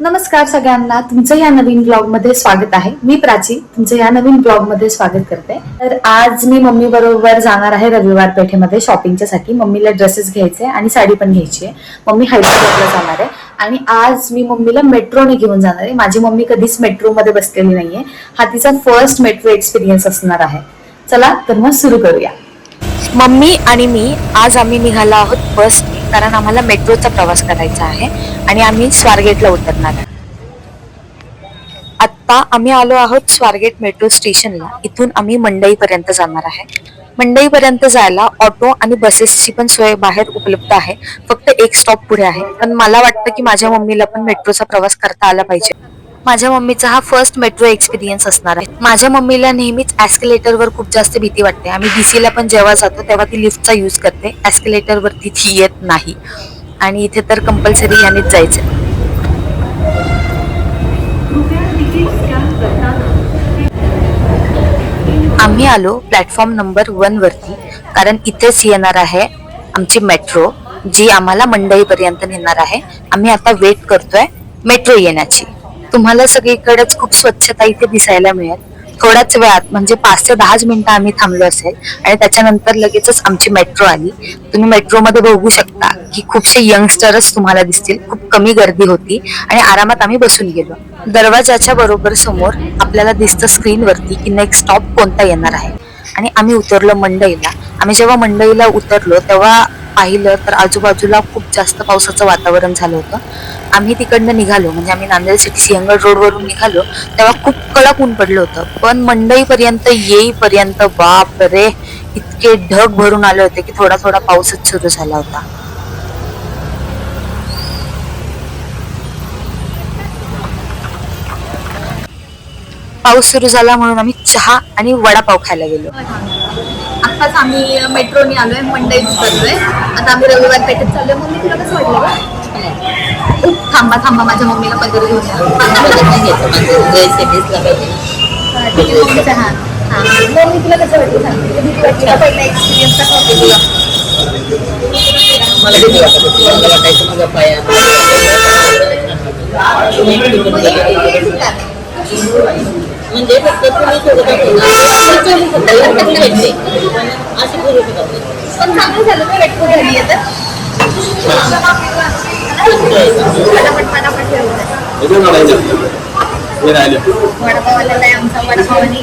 नमस्कार सगळ्यांना. तुमचं या नवीन ब्लॉगमध्ये स्वागत आहे. मी प्राची. तुमचं या नवीन ब्लॉगमध्ये स्वागत करते. तर आज मी मम्मी बरोबर जाणार आहे रविवार पेठेमध्ये शॉपिंगच्या साठी. मम्मीला ड्रेसेस घ्यायचे आणि साडी पण घ्यायची आहे. मम्मी हैदराबादला जाणार आहे. आणि आज मी मम्मीला मेट्रोने घेऊन जाणार आहे. माझी मम्मी कधीच मेट्रोमध्ये बसलेली नाहीये. हा तिचा फर्स्ट मेट्रो एक्सपिरियन्स असणार आहे. चला तर मग सुरू करूया. मम्मी आणि मी आज आम्ही निघालो आहोत बस कारण आम्हाला मेट्रोचा प्रवास करायचा आहे आणि आम्ही स्वारगेटला उतरणार आहे. आत्ता आम्ही आलो आहोत स्वारगेट मेट्रो स्टेशनला इथून आम्ही मंडईपर्यंत जाणार आहे. मंडईपर्यंत जायला ऑटो आणि बसेसची पण सोय बाहेर उपलब्ध आहे. फक्त एक स्टॉप पुढे आहे. पण मला वाटतं की माझ्या मम्मीला पण मेट्रोचा प्रवास करता आला पाहिजे. माझ्या मम्मीचा हा फर्स्ट मेट्रो एक्सपिरियन्स असणार आहे. माझ्या मम्मीला नेहमीच ॲस्केलेटरवर वर खूप जास्त भीती वाटते. आम्ही डीसीला पण जेव्हा जातो तेव्हा ती लिफ्टचा यूज करते. Escalator वरती ती येत नाही. आणि इथे तर कंपल्सरी यानेच जायचं आम्ही आलो प्लॅटफॉर्म नंबर वन वरती कारण इथेच येणार आहे आमची मेट्रो जी आम्हाला मंडईपर्यंत नेणार आहे. आम्ही आता वेट करतोय मेट्रो येण्याची. तुम्हाला सगळीकडेच खूप स्वच्छता इथे दिसायला मिळेल. थोड्याच वेळात म्हणजे पाच ते दहाच मिनिटं आम्ही थांबलो असेल आणि त्याच्यानंतर लगेचच आमची मेट्रो आली. तुम्ही मेट्रोमध्ये बघू शकता की खूपशे यंगस्टरच तुम्हाला दिसतील. खूप कमी गर्दी होती आणि आरामात आम्ही बसून गेलो. दरवाजाच्या बरोबर समोर आपल्याला दिसतं स्क्रीनवरती की नेक्स्ट स्टॉप कोणता येणार आहे. आणि आम्ही उतरलो मंडईला. आम्ही जेव्हा मंडईला उतरलो तेव्हा पाहिलं तर आजूबाजूला खूप जास्त पावसाचं वातावरण झालं होतं. आम्ही तिकडनं निघालो म्हणजे आम्ही नांदेड सिटी सिंहगड रोडवरून निघालो तेव्हा खूप कडक ऊन पडलं होतं. पण मंडईपर्यंत येईपर्यंत बाप रे इतके ढग भरून आले होते की थोडा थोडा पाऊसच सुरू झाला होता. पाऊस सुरू झाला म्हणून आम्ही चहा आणि वडापाव खायला गेलो आत्ताच आम्ही मेट्रोने आलोय मंडईत उतरलोय आता आम्ही रविवार पेठेत चाललोय मम्मी तुला कसं वाटलं थांबा थांबा माझ्या मम्मीला पदर घेऊन. हा, हा. हा. मम्मी तुला कसं वाटलं एक्सपिरियन्स कसा? मला भीती वाटत होती मला वाटायचं माझा पाया म्हणजे फक्त तुम्ही सोबत होतो ना चालू शकता लक्षात नाही भेटते पण अशी करू शकत नाही पण चांगलं झालं ना मेट्रो झाली आहे तर पटापट पटापट ठेवलं वडापावाला आहे आमचा वडापाव आणि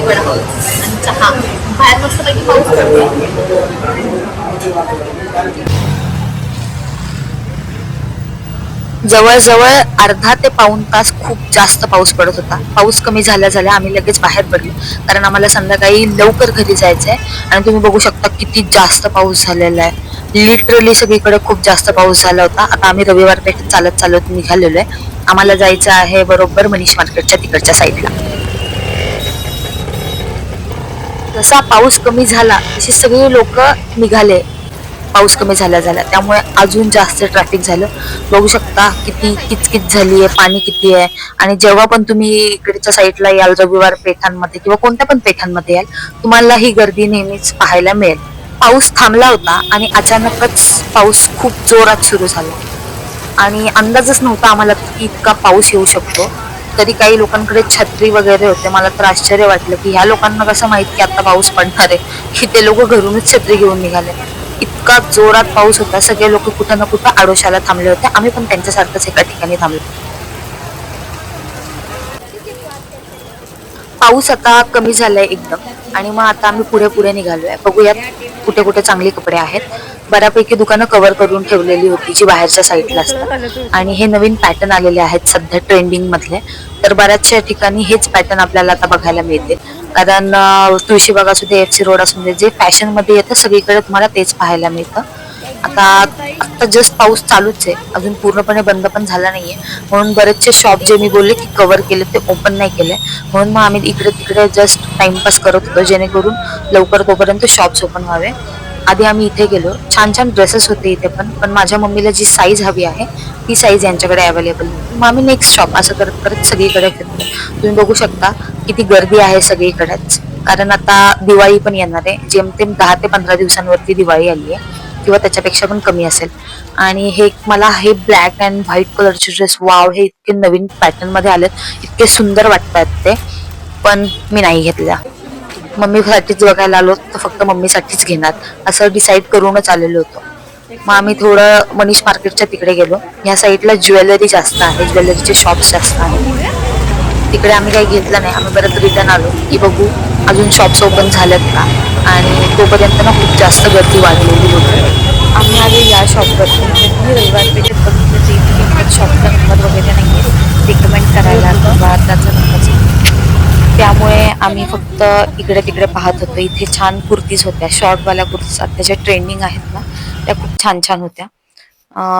वडापाव आणि चहा बाहेर मस्त पैकी पाऊस पडतोय. जवळजवळ अर्धा ते पाऊण तास खूप जास्त पाऊस पडत होता. पाऊस कमी झाल्या झाल्या आम्ही लगेच बाहेर पडलो. कारण आम्हाला संध्याकाळी लवकर घरी जायचंय. आणि तुम्ही बघू शकता किती जास्त पाऊस झालेला आहे. लिटरली सगळीकडे खूप जास्त पाऊस झाला होता. आता आम्ही रविवार पेठ चालत चालत निघालेलो आहे. आम्हाला जायचं आहे बरोबर मनीष मार्केटच्या तिकडच्या साईडला. जसा पाऊस कमी झाला तशी सगळी लोक निघाले. पाऊस कमी झाला झाला. त्यामुळे अजून जास्त ट्रॅफिक झालं. बघू शकता किती किचकिच झाली आहे पाणी किती आहे. आणि जेव्हा पण तुम्ही इकडच्या साईडला याल रविवार पेठांमध्ये किंवा कोणत्या पण पेठांमध्ये याल तुम्हाला ही गर्दी नेहमीच पाहायला मिळेल. पाऊस थांबला होता आणि अचानकच पाऊस खूप जोरात सुरू झाला. आणि अंदाजच नव्हता आम्हाला की इतका पाऊस येऊ शकतो. तरी काही लोकांकडे छत्री वगैरे होते. मला तर आश्चर्य वाटलं की ह्या लोकांना कसं माहीत की आता पाऊस पडणार आहे. की ते लोक घरूनच छत्री घेऊन निघाले. इतका जोरात पाऊस होता. सगळे लोक कुठं ना कुठं आडोशाला थांबले होते. आम्ही पण त्यांच्यासारखंच एका ठिकाणी थांबलो. पाऊस आता कमी झालाय एकदम. आणि मग आता आम्ही पुढे पुढे निघालोय. बघूयात कुठे कुठे चांगले कपडे आहेत. बऱ्यापैकी दुकानं कव्हर करून ठेवलेली होती जी बाहेरच्या साईडला असतात. आणि हे नवीन पॅटर्न आलेले आहेत सध्या ट्रेंडिंग मधले. तर बऱ्याचशा ठिकाणी हेच पॅटर्न आपल्याला आता बघायला मिळते. कारण तुळशीबाग असू दे एफ सी रोड असू दे जे फॅशनमध्ये येतं सगळीकडे तुम्हाला तेच पाहायला मिळतं. आता आता जस्ट पाऊस चालूच आहे. अजून पूर्णपणे बंद पण झाला नाहीये. म्हणून बरेचसे शॉप जे मी बोलले की कव्हर केले ते ओपन नाही केले. म्हणून मग आम्ही इकडे तिकडे जस्ट टाइमपास करत होतो जेणेकरून लवकर तोपर्यंत शॉप्स ओपन व्हावे. आधी आम्ही इथे गेलो. छान छान ड्रेसेस होते इथे पण. पण माझ्या मम्मीला जी साईज हवी आहे ती साईज यांच्याकडे अवेलेबल नव्हती मग आम्ही नेक्स्ट शॉप असं करत करत सगळीकडे फिरतो तुम्ही बघू शकता किती गर्दी आहे सगळीकडेच. कारण आता दिवाळी पण येणार आहे. जेमतेम दहा ते पंधरा दिवसांवरती दिवाळी आली आहे किंवा त्याच्यापेक्षा पण कमी असेल. आणि हे मला हे ब्लॅक अँड व्हाईट कलरचे ड्रेस वाव हे इतके नवीन पॅटर्नमध्ये आलेत. इतके सुंदर वाटतात ते. पण मी नाही घेतल्या. मम्मीसाठीच बघायला आलो तर फक्त मम्मीसाठीच घेणार. असं डिसाईड करूनच आलेलो होतो. मग आम्ही थोडं मनीष मार्केटच्या तिकडे गेलो. ह्या साईडला ज्वेलरी जास्त आहे. ज्वेलरीचे शॉप्स जास्त आहेत. तिकडे आम्ही काही घेतलं नाही. आम्ही परत रिटर्न आलो. की बघू अजून शॉप्स ओपन झालेत का? आणि तोपर्यंत ना खूप जास्त गर्दी वाढलेली होती. आम्ही आलो या शॉपवरती म्हणजे मी रविवार पेठेत बघितलं ते इथे शॉपचा नंबर वगैरे नाही आहे रिकमेंड करायला किंवा त्याचा नंबर त्यामुळे आम्ही फक्त इकडे तिकडे पाहत होतो. इथे छान कुर्तीज होत्या. शॉर्टवाल्या कुर्तीज त्याच्या ट्रेंडिंग आहेत ना. त्या खूप छान छान होत्या.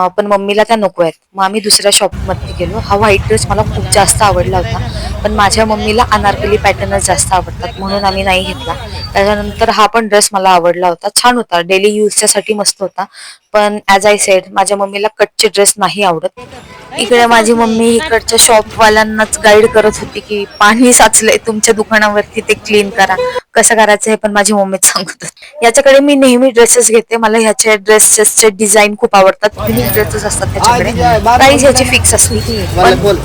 पण मम्मीला त्या नको आहेत. मग आम्ही दुसऱ्या शॉपमध्ये गेलो. हा व्हाईट ड्रेस मला खूप जास्त आवडला होता. पण माझ्या मम्मीला अनारकली पॅटर्नच जास्त आवडतात. म्हणून आम्ही नाही घेतला. त्याच्यानंतर हा पण ड्रेस मला आवडला होता. छान होता. डेली युजच्यासाठी मस्त होता. पण ऍज आय सेड माझ्या मम्मीला कटचे ड्रेस नाही आवडत. इकडे माझी मम्मी इकडच्या शॉपवाल्यांनाच गाईड करत होती की पाणी साचलंय तुमच्या दुकानावरती ते क्लीन करा. कसं करायचं हे पण माझी मम्मीच सांगत होती. याच्याकडे मी नेहमी ड्रेसेस घेते. मला ह्याचे ड्रेसेसचे डिझाईन खूप आवडतात. युनिक ड्रेसेस असतात त्याच्याकडे. प्राइस ह्याची फिक्स असते.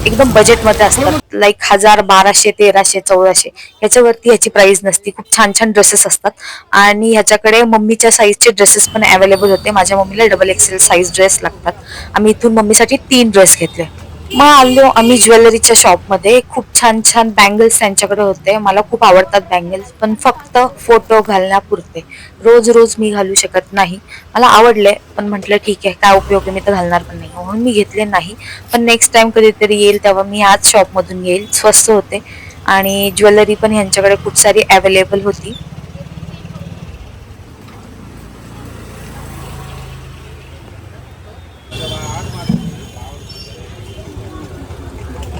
एकदम बजेटमध्ये असतात. लाईक हजार बाराशे तेराशे चौदाशे. ह्याच्यावरती ह्याची प्राइस नसते. खूप छान छान ड्रेसेस असतात. आणि ह्याच्याकडे मम्मीच्या साईजचे ड्रेसेस पण अवेलेबल होते. माझ्या मम्मीला डबल एक्सेल साईज ड्रेस लागतात. आम्ही इथून मम्मीसाठी तीन ड्रेस घेतले. मग आलो आम्ही ज्वेलरीच्या शॉपमध्ये खूप छान छान बँगल्स त्यांच्याकडे होते. मला खूप आवडतात बँगल्स पण फक्त फोटो घालण्यापुरते. रोज रोज मी घालू शकत नाही. मला आवडले पण म्हटलं ठीक आहे काय उपयोग मी तर घालणार पण नाही. म्हणून मी घेतले नाही. पण नेक्स्ट टाइम कधीतरी येईल तेव्हा मी आज शॉपमधून येईल. स्वस्त होते. आणि ज्वेलरी पण ह्यांच्याकडे खूप सारी अवेलेबल होती.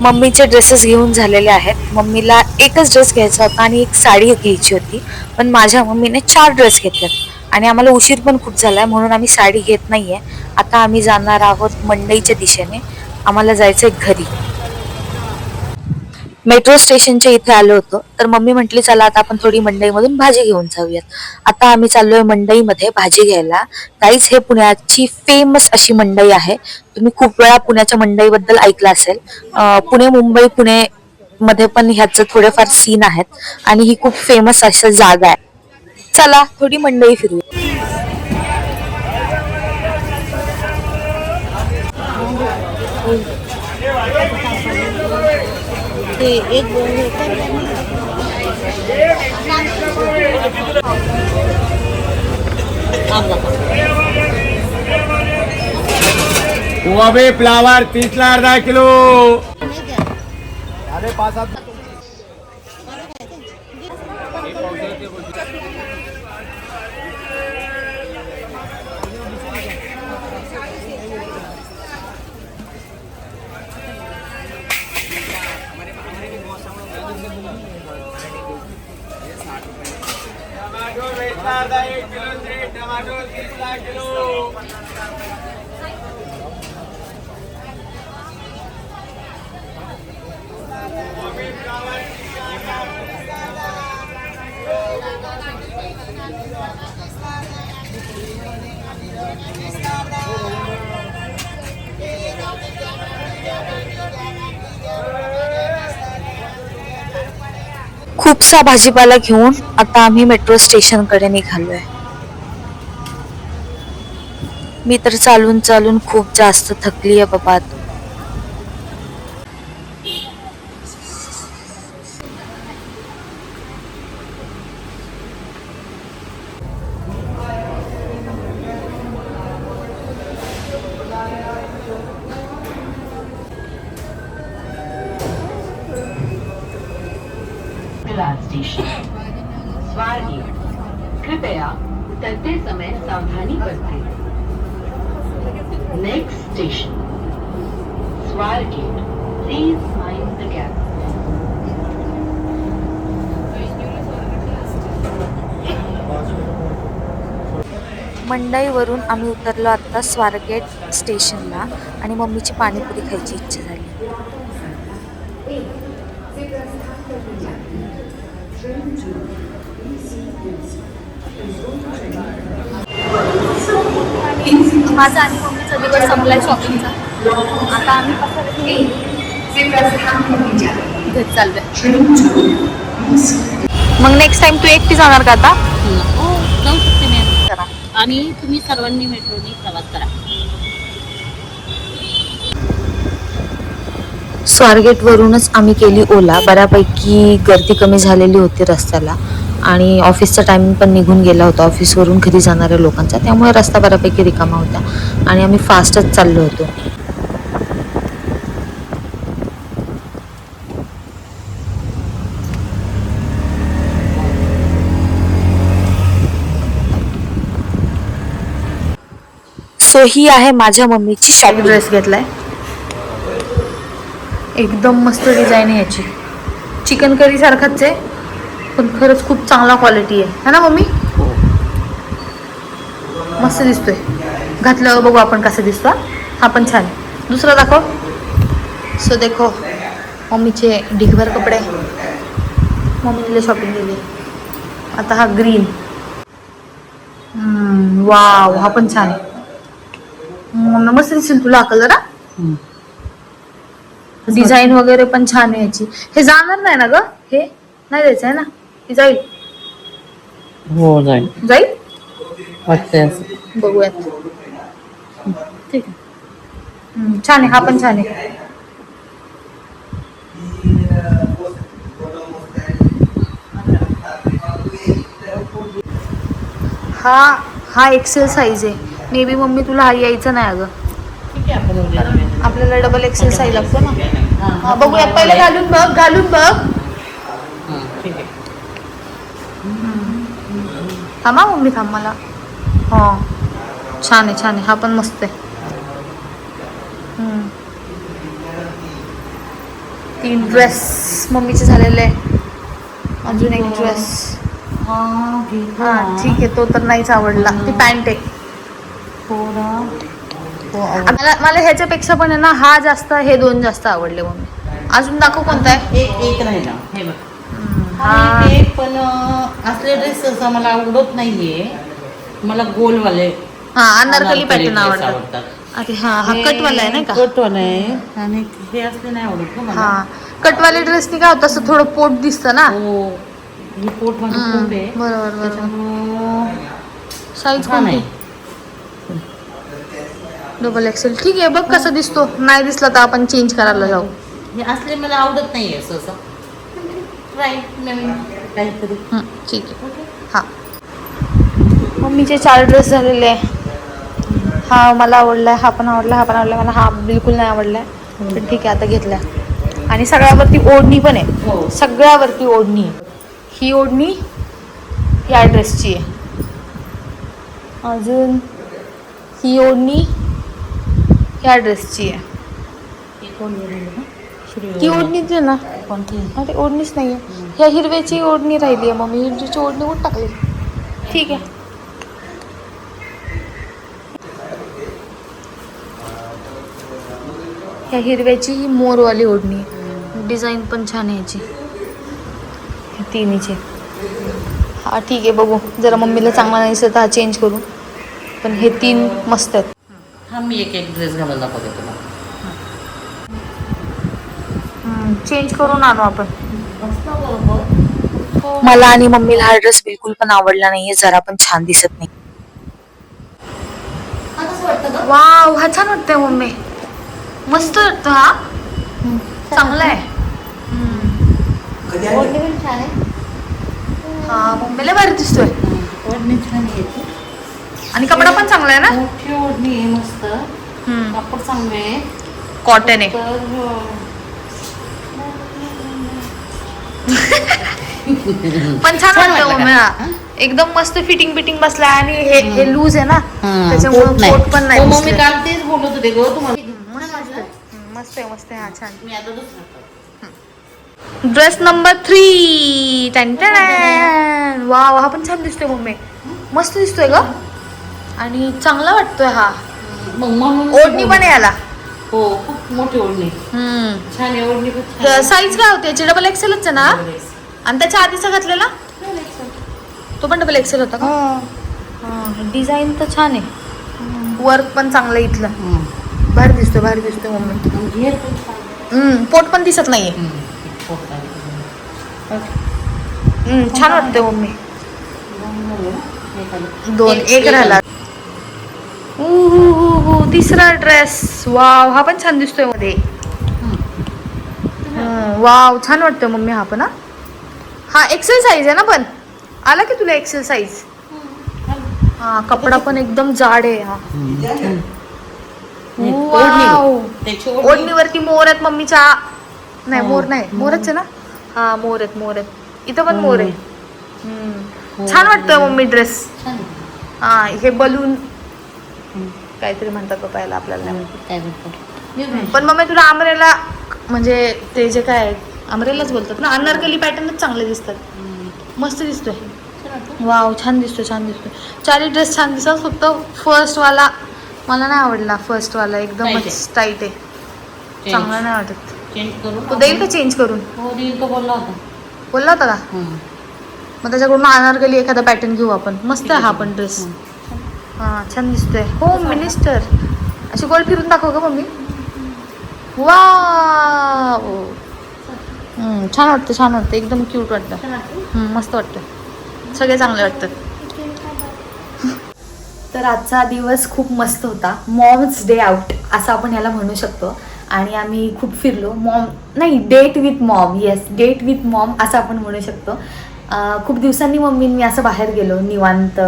मम्मीचे ड्रेसेस घेऊन झालेले आहेत. मम्मीला एकच ड्रेस घ्यायचा होता आणि एक साडी घ्यायची होती. पण माझ्या मम्मीने चार ड्रेस घेतलेत. आणि आम्हाला उशीर पण खूप झाला आहे म्हणून आम्ही साडी घेत नाही आहे आता आम्ही जाणार आहोत मंडईच्या दिशेने. आम्हाला जायचं आहे घरी. मेट्रो स्टेशनच्या इथे आलो होतो. तर मम्मी म्हटली चला आता आपण थोडी मंडईमधून भाजी घेऊन जाऊयात. आता आम्ही चाललोय मंडईमध्ये भाजी घ्यायला. काहीच हे पुण्याची फेमस अशी मंडई आहे. तुम्ही खूप वेळा पुण्याच्या मंडईबद्दल ऐकलं असेल. पुणे मुंबई पुणे मध्ये पण ह्याचं थोडेफार सीन आहेत. आणि ही खूप फेमस अशी जागा आहे. चला थोडी मंडई फिरूया. ते एक दोन हे कर आप बघा. गोबी फ्लावर तीसला अर्धा किलो अरे पाच सात टमाटो वेचला अर्धा एक किलो श्री टमाटो तीसला किलो खूपसा भाजीपाला घेऊन आता आम्ही मेट्रो स्टेशनकडे निघालोय. मी तर चालून चालून खूप जास्त थकली आहे बाबा उतरते समय सावधानी बरतें. Next station Swargate please mind the gap मंडईवरून आम्ही उतरलो आत्ता स्वारगेट स्टेशनला आणि मम्मीची पाणीपुरी खायची इच्छा झाली. माझा आणि मम्मीचा दिवस संपलाय शॉपिंगचा आता आम्ही घरी चाललोय. मग नेक्स्ट टाइम तू एकटी जाणार का आता? हो जाऊ शकते मी. आणि तुम्ही सर्वांनी मेट्रोनी प्रवास करा. स्वारगेट वरूनच आम्ही केली ओला. बऱ्यापैकी गर्दी कमी झालेली होती रस्त्याला. आणि ऑफिसचा टायमिंग पण निघून गेला होता. ऑफिसवरून घरी जाणाऱ्या लोकांचा. त्यामुळे रस्ता बऱ्यापैकी रिकामा होता आणि आम्ही फास्टच चाललो होतो. सो ही आहे माझ्या मम्मीची शॉपिंग ड्रेस घेतलाय. एकदम मस्त डिझाईन आहे याची. चिकन करी सारखाच आहे. पण खरंच खूप चांगला क्वालिटी आहे. है ना मम्मी? मस्त दिसतोय. घातल्यावर बघू आपण कसं दिसतो हा. हा पण छान दुसरा दाखव. सो देखो मम्मीचे ढिगभर कपडे. मम्मीने शॉपिंग केली. आता हा ग्रीन वाव हा पण छान मम्मी मस्त दिसेल तुला हा कलर हा? डिझाईन वगैरे पण छान आहे याची. हे जाणार नाही ना ग? हे? नाही द्यायचं आहे ना? की जाईल? हो जाईल. जाईल? वाटतंय असं. बघूयात. ठीक आहे. हम्म, छान आहे हा पण छान आहे. हा हा एक्सेल साईज आहे. मे बी मम्मी तुला हा यायचं नाही अगं. ठीक आहे आपण उद्या जाऊया. आपल्याला डबल एक्सेल साईज लागतो ना. हा, बघूयात. पहिले घालून बघ घालून बघ हां, ठीक आहे थांबा मम्मी थांब मला. हो. छान आहे छान आहे. हा पण मस्त आहे. हम्म. तीन ड्रेस मम्मीचे झालेले. अजून एक ड्रेस हां, ठीक हा आहे. तो तर नाहीच आवडला. ती पॅन्ट आहे. हो, आवड- मला मला ह्याच्यापेक्षा पण आहे ना हा जास्त हे दोन जास्त आवडले मम्मी. अजून दाखव कोणता आहे? एक एक राहिला हे बघ. हा. एक पण असले ड्रेस असा मला आवडत नाहीये. मला गोलवाले हा अनारकली पॅटर्न आवडतात. अरे हा हा कटवाला आहे नाही का? कटवाला आहे. आणि हे असले नाही आवडत का मला. हा कटवाले ड्रेसनी काय होतं असं थोडं पोट दिसतं ना? हो हे पोट माझं हम्म, खूप आहे. बरोबर बरोबर. त्याच्यामुळं साईज हा नाही कोणती? डबल एक्सेल ठीक आहे बघ कसा दिसतो. नाही दिसला तर आपण चेंज करायला जाऊ. हे असले मला आवडत नाहीये असं. ट्राय नवीन काहीतरी हं, ठीक आहे. हा. मम्मीचे चार ड्रेस झालेले आहे. हा मला आवडलाय हा पण आवडला हा पण आवडला मला हा बिलकुल नाही आवडलाय. पण ठीक आहे आता घेतला आणि सगळ्यावरती ओढणी पण आहे. हो. सगळ्यावरती ओढणी आहे. ही ओढणी या ड्रेसची आहे. अजून ही ओढणी या ड्रेसची आहे. हे कोण बोललं ती ओढणीच आहे ना. कोणती? अरे ओढणीच नाही आहे ह्या हिरव्याची ओढणी राहिली आहे मम्मी. हिरवीची ओढणी कुठं टाकली. ठीक आहे. ह्या हिरव्याची ही मोरवाली ओढणी. आहे डिझाईन पण छान आहे याची. तिन्हीची. हा ठीक आहे बघू. जरा मम्मीला चांगला नाही दिसत तर हा चेंज करू. पण हे तीन मस्त आहेत. हा मी एक एक ड्रेस घालून दाखवते तुला चेंज करून आणू आपण. मला आणि मम्मीला हा ड्रेस बिलकुल पण आवडला नाहीये जरा पण छान दिसत नाही. वाव हा छान वाटतंय मम्मी. मस्त वाटतो हा? चांगला आहे. हा मम्मीला भारी दिसतोय. ओढणी छान येते आणि कपडा पण चांगला आहे ना? मोठी ओढणी आहे मस्त. कापड चांगलं आहे. कॉटन आहे. पण छान वाटतं? हा. एकदम मस्त फिटिंग बिटिंग बसलाय आणि हे हे. लूज आहे ना? त्याच्यामुळे पोट पण नाही हो, मग मी. काल तेच बोलत होते गो तुम्हाला. हम्म, मस्त आहे मस्त आहे. हा छान. मी आता ड्रेस नंबर थ्री वाव हा पण छान दिसतोय मम्मी. मस्त दिसतोय ग. आणि चांगला वाटतोय हा. मग म्हणून ओढणी पण आहे याला. हो खूप मोठी ओढणी. छान आहे ओढणी पण छान आहे. साईज काय होते? याची डबल एक्सेलच आहे ना? आणि त्याच्या आधीचा घातलेला? तो पण डबल एक्सेल होता का? डिझाईन तर छान आहे. वर्क पण चांगलं आहे इथलं. बाहेर दिसतोय बाहेर दिसतोय मम्मी हम्म, पोट पण दिसत नाहीये. हम्म, छान वाटतंय. मम्मी. दोन एक राहिला. तिसरा ड्रेस. वाव हा पण छान दिसतोयमध्ये. वाव छान वाटतोय मम्मी हा पण हा. हा एक्सेल साईज आहे ना पण? आला की तुला एक्सेल साईज हा कपडा पण एकदम जाड आहे हा. ओढणीवरती मोर आहेत मम्मीच्या. नाही मोर नाही. मोरच आहे ना? हा मोर आहेत मोर आहेत. इथं पण मोर आहे. हम्म. छान वाटतोय मम्मी ड्रेस हा हे बलून काहीतरी म्हणतात पप्पायला आपल्याला नाही माहिती. पण मम्मी तुला आमरेला म्हणजे ते जे काय आहे, आमरेलाच बोलतात ना अनारकली पॅटर्नच चांगले दिसतात. मस्त दिसतोय. वाव छान दिसतोय छान दिसतोय. चारही ड्रेस छान दिसतात फक्त फर्स्ट वाला मला नाही आवडला फर्स्ट वाला एकदमच टाईट आहे. चांगला नाही वाटत. चेंज करून तो देईल का चेंज करून? हो देईल तो बोलला होता. बोलला होता का? मग त्याच्याकडून अनारकली एखादा पॅटर्न घेऊ आपण. मस्त आहे हा पण ड्रेस हा छान दिसतोय. हो मिनिस्टर अशी गोल फिरून दाखव का मम्मी. वा छान वाटतं छान वाटतं. एकदम क्यूट वाटतं. मस्त वाटतं. सगळे चांगले वाटतात. तर आजचा दिवस खूप मस्त होता. मॉम्स डे आउट असं आपण याला म्हणू शकतो. आणि आम्ही खूप फिरलो. मॉम नाही date with mom yes date with mom असं आपण म्हणू शकतो. खूप दिवसांनी मम्मीन मी असं बाहेर गेलो निवांत.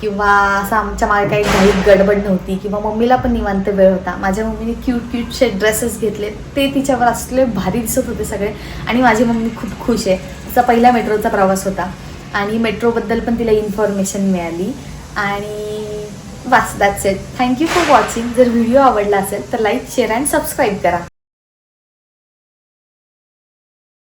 किंवा असं आमच्या मागे काही घाईत गडबड नव्हती किंवा मम्मीला पण निवांत वेळ होता. माझ्या मम्मीने क्यूट क्यूटचे ड्रेसेस घेतले. ते तिच्यावर असले भारी दिसत होते सगळे. आणि माझी मम्मी खूप खुश आहे. तिचा पहिला मेट्रोचा प्रवास होता. आणि मेट्रोबद्दल पण तिला इन्फॉर्मेशन मिळाली. आणि was that's it thank you for watching जर व्हिडिओ आवडला असेल तर लाईक शेअर अँड सबस्क्राईब करा.